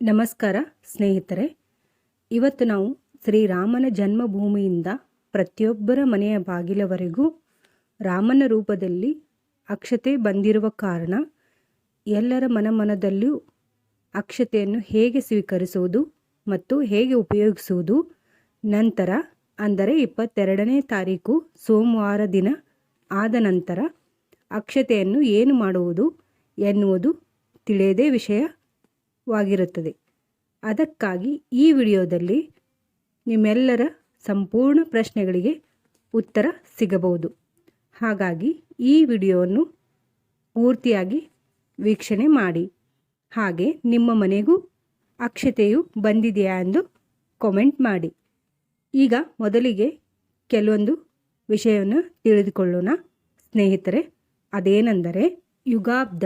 ನಮಸ್ಕಾರ, ಸ್ನೇಹಿತರೆ. ಇವತ್ತು ನಾವು ಶ್ರೀರಾಮನ ಜನ್ಮಭೂಮಿಯಿಂದ ಪ್ರತಿಯೊಬ್ಬರ ಮನೆಯ ಬಾಗಿಲವರೆಗೂ ರಾಮನ ರೂಪದಲ್ಲಿ ಅಕ್ಷತೆ ಬಂದಿರುವ ಕಾರಣ ಎಲ್ಲರ ಮನಮನದಲ್ಲೂ ಅಕ್ಷತೆಯನ್ನು ಹೇಗೆ ಸ್ವೀಕರಿಸುವುದು ಮತ್ತು ಹೇಗೆ ಉಪಯೋಗಿಸುವುದು ನಂತರ, ಅಂದರೆ ಇಪ್ಪತ್ತೆರಡನೇ ತಾರೀಕು ಸೋಮವಾರ ದಿನ ಆದ ನಂತರ ಅಕ್ಷತೆಯನ್ನು ಏನು ಮಾಡುವುದು ಎನ್ನುವುದು ತಿಳಿಯದೇ ವಿಷಯವಾಗಿರುತ್ತದೆ ಅದಕ್ಕಾಗಿ ಈ ವಿಡಿಯೋದಲ್ಲಿ ನಿಮ್ಮೆಲ್ಲರ ಸಂಪೂರ್ಣ ಪ್ರಶ್ನೆಗಳಿಗೆ ಉತ್ತರ ಸಿಗಬಹುದು. ಹಾಗಾಗಿ ಈ ವಿಡಿಯೋವನ್ನು ಪೂರ್ತಿಯಾಗಿ ವೀಕ್ಷಣೆ ಮಾಡಿ. ಹಾಗೆ ನಿಮ್ಮ ಮನೆಗೂ ಅಕ್ಷತೆಯು ಬಂದಿದೆಯಾ ಎಂದು ಕಾಮೆಂಟ್ ಮಾಡಿ. ಈಗ ಮೊದಲಿಗೆ ಕೆಲವೊಂದು ವಿಷಯವನ್ನು ತಿಳಿದುಕೊಳ್ಳೋಣ. ಸ್ನೇಹಿತರೆ, ಅದೇನೆಂದರೆ ಯುಗಾಬ್ದ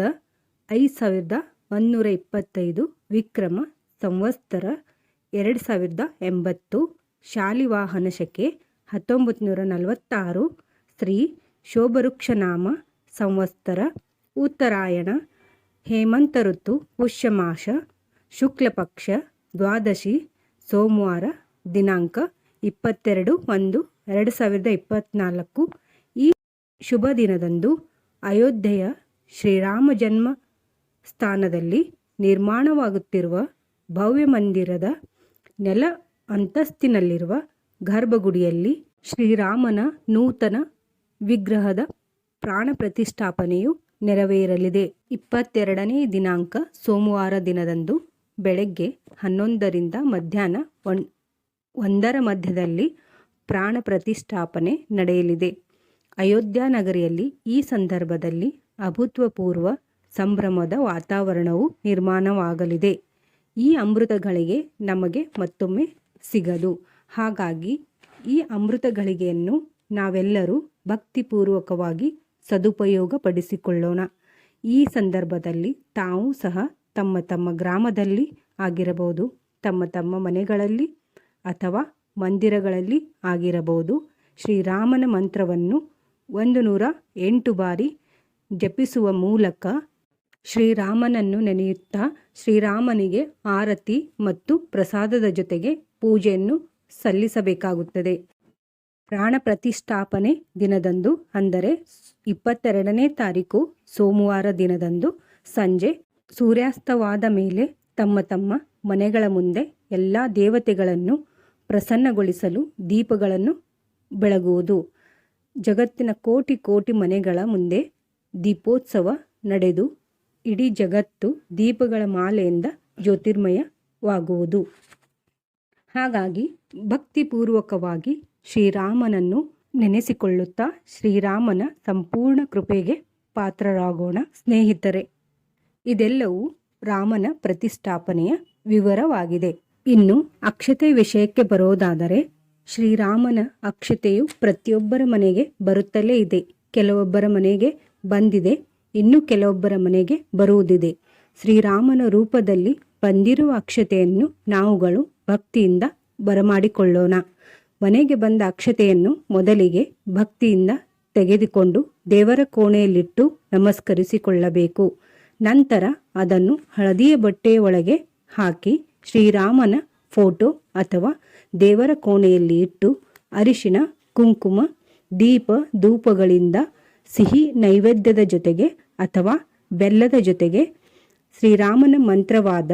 ಐದು ಸಾವಿರದ ಒಂನ್ನೂರ ಇಪ್ಪತ್ತೈದು ವಿಕ್ರಮ ಸಂವತ್ಸರ ಎರಡು ಸಾವಿರದ ಎಂಬತ್ತು ಶಾಲಿವಾಹನ ಶಕೆ ಹತ್ತೊಂಬತ್ತು ನೂರ ನಲವತ್ತಾರು ಶ್ರೀ ಶೋಭರುಕ್ಷನಾಮ ಸಂವತ್ಸರ ಉತ್ತರಾಯಣ ಹೇಮಂತ ಋತು ಪುಷ್ಯಮಾಸ ಶುಕ್ಲಪಕ್ಷ ದ್ವಾದಶಿ ಸೋಮವಾರ ದಿನಾಂಕ ಇಪ್ಪತ್ತೆರಡು ಒಂದು ಎರಡು ಸಾವಿರದ ಇಪ್ಪತ್ತ್ನಾಲ್ಕು ಈ ಶುಭ ದಿನದಂದು ಅಯೋಧ್ಯೆಯ ಶ್ರೀರಾಮ ಜನ್ಮ ಸ್ಥಾನದಲ್ಲಿ ನಿರ್ಮಾಣವಾಗುತ್ತಿರುವ ಭವ್ಯ ಮಂದಿರದ ನೆಲ ಅಂತಸ್ತಿನಲ್ಲಿರುವ ಗರ್ಭಗುಡಿಯಲ್ಲಿ ಶ್ರೀರಾಮನ ನೂತನ ವಿಗ್ರಹದ ಪ್ರಾಣ ಪ್ರತಿಷ್ಠಾಪನೆಯು ನೆರವೇರಲಿದೆ. ಇಪ್ಪತ್ತೆರಡನೇ ದಿನಾಂಕ ಸೋಮವಾರ ದಿನದಂದು ಬೆಳಗ್ಗೆ ಹನ್ನೊಂದರಿಂದ ಮಧ್ಯಾಹ್ನ ಒನ್, ಒಂದರ ಮಧ್ಯದಲ್ಲಿ ಪ್ರಾಣ ಪ್ರತಿಷ್ಠಾಪನೆ ನಡೆಯಲಿದೆ. ಅಯೋಧ್ಯಾ ನಗರಿಯಲ್ಲಿ ಈ ಸಂದರ್ಭದಲ್ಲಿ ಅಭೂತಪೂರ್ವ ಸಂಭ್ರಮದ ವಾತಾವರಣವು ನಿರ್ಮಾಣವಾಗಲಿದೆ. ಈ ಅಮೃತಗಳಿಗೆ ನಮಗೆ ಮತ್ತೊಮ್ಮೆ ಸಿಗದು. ಹಾಗಾಗಿ ಈ ಅಮೃತಗಳಿಗೆಯನ್ನು ನಾವೆಲ್ಲರೂ ಭಕ್ತಿಪೂರ್ವಕವಾಗಿ ಸದುಪಯೋಗಪಡಿಸಿಕೊಳ್ಳೋಣ. ಈ ಸಂದರ್ಭದಲ್ಲಿ ತಾವು ಸಹ ತಮ್ಮ ತಮ್ಮ ಗ್ರಾಮದಲ್ಲಿ ಆಗಿರಬಹುದು, ತಮ್ಮ ತಮ್ಮ ಮನೆಗಳಲ್ಲಿ ಅಥವಾ ಮಂದಿರಗಳಲ್ಲಿ ಆಗಿರಬಹುದು. ಶ್ರೀರಾಮನ ಮಂತ್ರವನ್ನು ಒಂದು ನೂರ ಎಂಟು ಬಾರಿ ಜಪಿಸುವ ಮೂಲಕ ಶ್ರೀರಾಮನನ್ನು ನೆನೆಯುತ್ತಾ ಶ್ರೀರಾಮನಿಗೆ ಆರತಿ ಮತ್ತು ಪ್ರಸಾದದ ಜೊತೆಗೆ ಪೂಜೆಯನ್ನು ಸಲ್ಲಿಸಬೇಕಾಗುತ್ತದೆ. ಪ್ರಾಣ ಪ್ರತಿಷ್ಠಾಪನೆ ದಿನದಂದು, ಅಂದರೆ ಇಪ್ಪತ್ತೆರಡನೇ ತಾರೀಕು ಸೋಮವಾರ ದಿನದಂದು ಸಂಜೆ ಸೂರ್ಯಾಸ್ತವಾದ ಮೇಲೆ ತಮ್ಮ ತಮ್ಮ ಮನೆಗಳ ಮುಂದೆ ಎಲ್ಲ ದೇವತೆಗಳನ್ನು ಪ್ರಸನ್ನಗೊಳಿಸಲು ದೀಪಗಳನ್ನು ಬೆಳಗುವುದು. ಜಗತ್ತಿನ ಕೋಟಿ ಕೋಟಿ ಮನೆಗಳ ಮುಂದೆ ದೀಪೋತ್ಸವ ನಡೆದು ಇಡೀ ಜಗತ್ತು ದೀಪಗಳ ಮಾಲೆಯಿಂದ ಜ್ಯೋತಿರ್ಮಯವಾಗುವುದು. ಹಾಗಾಗಿ ಭಕ್ತಿಪೂರ್ವಕವಾಗಿ ಶ್ರೀರಾಮನನ್ನು ನೆನೆಸಿಕೊಳ್ಳುತ್ತಾ ಶ್ರೀರಾಮನ ಸಂಪೂರ್ಣ ಕೃಪೆಗೆ ಪಾತ್ರರಾಗೋಣ ಸ್ನೇಹಿತರೆ. ಇದೆಲ್ಲವೂ ರಾಮನ ಪ್ರತಿಷ್ಠಾಪನೆಯ ವಿವರವಾಗಿದೆ. ಇನ್ನು ಅಕ್ಷತೆ ವಿಷಯಕ್ಕೆ ಬರೋದಾದರೆ ಶ್ರೀರಾಮನ ಅಕ್ಷತೆಯು ಪ್ರತಿಯೊಬ್ಬರ ಮನೆಗೆ ಬರುತ್ತಲೇ ಇದೆ. ಕೆಲವೊಬ್ಬರ ಮನೆಗೆ ಬಂದಿದೆ. ಇನ್ನು ಕೆಲವೊಬ್ಬರ ಮನೆಗೆ ಬರುವುದಿದೆ. ಶ್ರೀರಾಮನ ರೂಪದಲ್ಲಿ ಬಂದಿರುವ ಅಕ್ಷತೆಯನ್ನು ನಾವುಗಳು ಭಕ್ತಿಯಿಂದ ಬರಮಾಡಿಕೊಳ್ಳೋಣ. ಮನೆಗೆ ಬಂದ ಅಕ್ಷತೆಯನ್ನು ಮೊದಲಿಗೆ ಭಕ್ತಿಯಿಂದ ತೆಗೆದುಕೊಂಡು ದೇವರ ಕೋಣೆಯಲ್ಲಿಟ್ಟು ನಮಸ್ಕರಿಸಿಕೊಳ್ಳಬೇಕು. ನಂತರ ಅದನ್ನು ಹಳದಿಯ ಬಟ್ಟೆಯ ಒಳಗೆ ಹಾಕಿ ಶ್ರೀರಾಮನ ಫೋಟೋ ಅಥವಾ ದೇವರ ಕೋಣೆಯಲ್ಲಿ ಇಟ್ಟು ಅರಿಶಿನ, ಕುಂಕುಮ, ದೀಪ, ಧೂಪಗಳಿಂದ ಸಿಹಿ ನೈವೇದ್ಯದ ಜೊತೆಗೆ ಅಥವಾ ಬೆಲ್ಲದ ಜೊತೆಗೆ ಶ್ರೀರಾಮನ ಮಂತ್ರವಾದ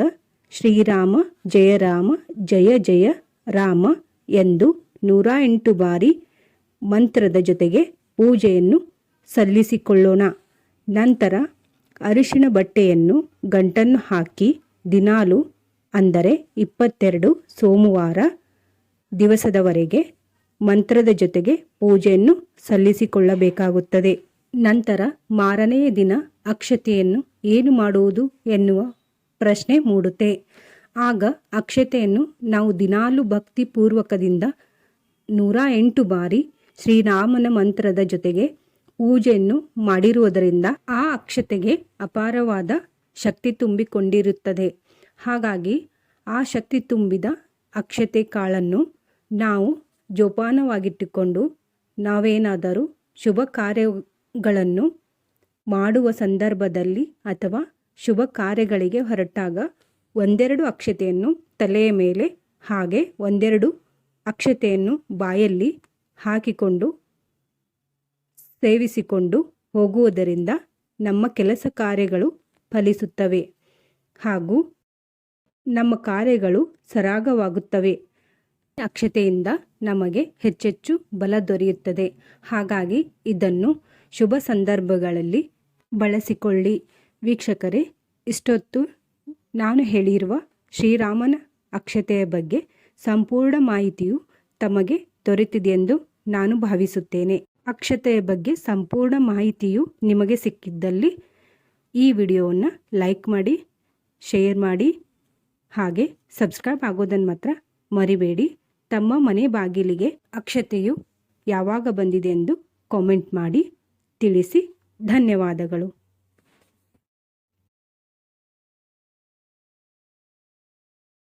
ಶ್ರೀರಾಮ ಜಯ ರಾಮ ಜಯ ಜಯ ರಾಮ ಎಂದು ನೂರ ಎಂಟು ಬಾರಿ ಮಂತ್ರದ ಜೊತೆಗೆ ಪೂಜೆಯನ್ನು ಸಲ್ಲಿಸಿಕೊಳ್ಳೋಣ. ನಂತರ ಅರಿಶಿಣ ಬಟ್ಟೆಯನ್ನು ಗಂಟನ್ನು ಹಾಕಿ ದಿನಾಲು, ಅಂದರೆ ಇಪ್ಪತ್ತೆರಡು ಸೋಮವಾರ ದಿವಸದವರೆಗೆ ಮಂತ್ರದ ಜೊತೆಗೆ ಪೂಜೆಯನ್ನು ಸಲ್ಲಿಸಿಕೊಳ್ಳಬೇಕಾಗುತ್ತದೆ. ನಂತರ ಮಾರನೆಯ ದಿನ ಅಕ್ಷತೆಯನ್ನು ಏನು ಮಾಡುವುದು ಎನ್ನುವ ಪ್ರಶ್ನೆ ಮೂಡುತ್ತೆ. ಆಗ ಅಕ್ಷತೆಯನ್ನು ನಾವು ದಿನಾಲು ಭಕ್ತಿಪೂರ್ವಕದಿಂದ ನೂರ ಎಂಟು ಬಾರಿ ಶ್ರೀರಾಮನ ಮಂತ್ರದ ಜೊತೆಗೆ ಪೂಜೆಯನ್ನು ಮಾಡಿರುವುದರಿಂದ ಆ ಅಕ್ಷತೆಗೆ ಅಪಾರವಾದ ಶಕ್ತಿ ತುಂಬಿಕೊಂಡಿರುತ್ತದೆ. ಹಾಗಾಗಿ ಆ ಶಕ್ತಿ ತುಂಬಿದ ಅಕ್ಷತೆ ಕಾಳನ್ನು ನಾವು ಜೋಪಾನವಾಗಿಟ್ಟುಕೊಂಡು ನಾವೇನಾದರೂ ಶುಭ ಕಾರ್ಯಗಳನ್ನು ಮಾಡುವ ಸಂದರ್ಭದಲ್ಲಿ ಅಥವಾ ಶುಭ ಕಾರ್ಯಗಳಿಗೆ ಹೊರಟಾಗ ಒಂದೆರಡು ಅಕ್ಷತೆಯನ್ನು ತಲೆಯ ಮೇಲೆ ಹಾಗೆ ಒಂದೆರಡು ಅಕ್ಷತೆಯನ್ನು ಬಾಯಲ್ಲಿ ಹಾಕಿಕೊಂಡು ಸೇವಿಸಿಕೊಂಡು ಹೋಗುವುದರಿಂದ ನಮ್ಮ ಕೆಲಸ ಕಾರ್ಯಗಳು ಫಲಿಸುತ್ತವೆ ಹಾಗೂ ನಮ್ಮ ಕಾರ್ಯಗಳು ಸರಾಗವಾಗುತ್ತವೆ. ಅಕ್ಷತೆಯಿಂದ ನಮಗೆ ಹೆಚ್ಚೆಚ್ಚು ಬಲ ದೊರೆಯುತ್ತದೆ. ಹಾಗಾಗಿ ಇದನ್ನು ಶುಭ ಸಂದರ್ಭಗಳಲ್ಲಿ ಬಳಸಿಕೊಳ್ಳಿ. ವೀಕ್ಷಕರೇ, ಇಷ್ಟೊತ್ತು ನಾನು ಹೇಳಿರುವ ಶ್ರೀರಾಮನ ಅಕ್ಷತೆಯ ಬಗ್ಗೆ ಸಂಪೂರ್ಣ ಮಾಹಿತಿಯು ತಮಗೆ ದೊರೆತಿದೆಯೆಂದು ನಾನು ಭಾವಿಸುತ್ತೇನೆ. ಅಕ್ಷತೆಯ ಬಗ್ಗೆ ಸಂಪೂರ್ಣ ಮಾಹಿತಿಯು ನಿಮಗೆ ಸಿಕ್ಕಿದ್ದಲ್ಲಿ ಈ ವಿಡಿಯೋವನ್ನು ಲೈಕ್ ಮಾಡಿ, ಶೇರ್ ಮಾಡಿ, ಹಾಗೆ ಸಬ್ಸ್ಕ್ರೈಬ್ ಆಗೋದನ್ನು ಮಾತ್ರ ಮರಿಬೇಡಿ. ತಮ್ಮ ಮನೆ ಬಾಗಿಲಿಗೆ ಅಕ್ಷತೆಯು ಯಾವಾಗ ಬಂದಿದೆ ಎಂದು ಕಾಮೆಂಟ್ ಮಾಡಿ. ತಿಳಿಸಿ ಧನ್ಯವಾದಗಳು.